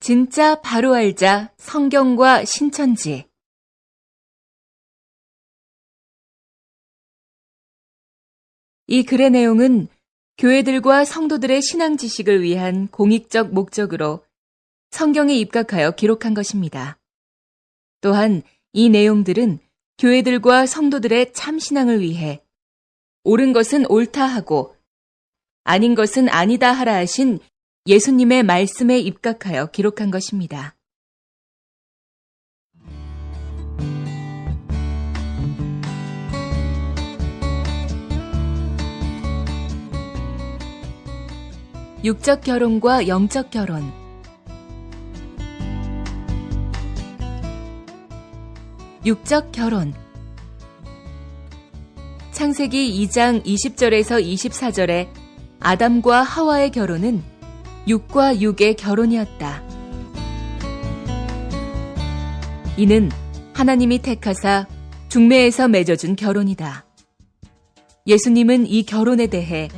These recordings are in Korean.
진짜 바로 알자 성경과 신천지 이 글의 내용은 교회들과 성도들의 신앙 지식을 위한 공익적 목적으로 성경에 입각하여 기록한 것입니다. 또한 이 내용들은 교회들과 성도들의 참신앙을 위해 옳은 것은 옳다 하고 아닌 것은 아니다 하라 하신 예수님의 말씀에 입각하여 기록한 것입니다. 육적 결혼과 영적 결혼 육적 결혼 창세기 2장 20절에서 24절에 아담과 하와의 결혼은 육과 육의 결혼이었다. 이는 하나님이 택하사 중매에서 맺어준 결혼이다. 예수님은 이 결혼에 대해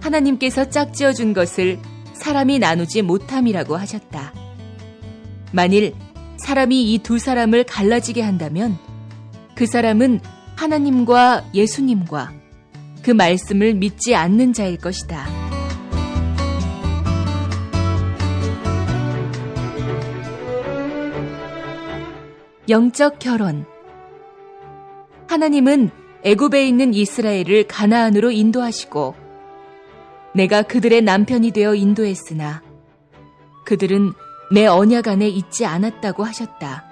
하나님께서 짝지어 준 것을 사람이 나누지 못함이라고 하셨다. 만일 사람이 이 두 사람을 갈라지게 한다면 그 사람은 하나님과 예수님과 그 말씀을 믿지 않는 자일 것이다. 영적 결혼 하나님은 애굽에 있는 이스라엘을 가나안으로 인도하시고 내가 그들의 남편이 되어 인도했으나 그들은 내 언약 안에 있지 않았다고 하셨다.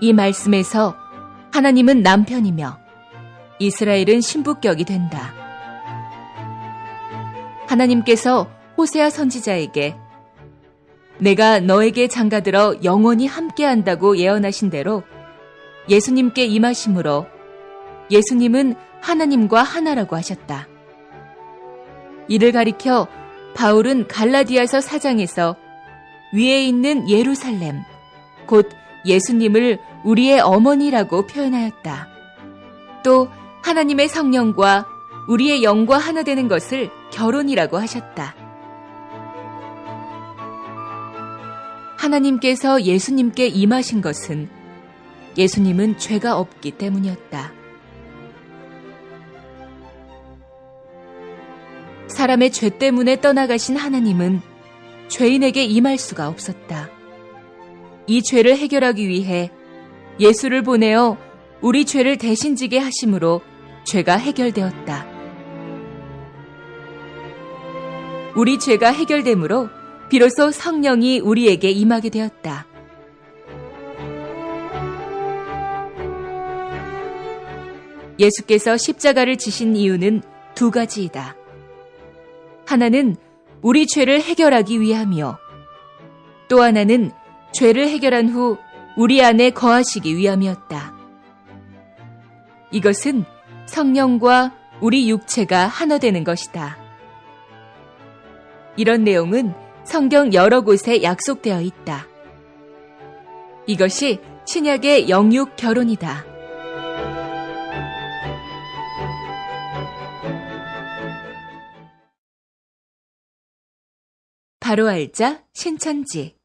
이 말씀에서 하나님은 남편이며 이스라엘은 신부격이 된다. 하나님께서 호세아 선지자에게 내가 너에게 장가들어 영원히 함께한다고 예언하신 대로 예수님께 임하심으로 예수님은 하나님과 하나라고 하셨다. 이를 가리켜 바울은 갈라디아서 사장에서 위에 있는 예루살렘, 곧 예수님을 우리의 어머니라고 표현하였다. 또 하나님의 성령과 우리의 영과 하나 되는 것을 결혼이라고 하셨다. 하나님께서 예수님께 임하신 것은 예수님은 죄가 없기 때문이었다. 사람의 죄 때문에 떠나가신 하나님은 죄인에게 임할 수가 없었다. 이 죄를 해결하기 위해 예수를 보내어 우리 죄를 대신 지게 하심으로 죄가 해결되었다. 우리 죄가 해결되므로 비로소 성령이 우리에게 임하게 되었다. 예수께서 십자가를 지신 이유는 두 가지이다. 하나는 우리 죄를 해결하기 위함이요. 또 하나는 죄를 해결한 후 우리 안에 거하시기 위함이었다. 이것은 성령과 우리 육체가 하나 되는 것이다. 이런 내용은 성경 여러 곳에 약속되어 있다. 이것이 신약의 영육 결혼이다. 바로 알자 신천지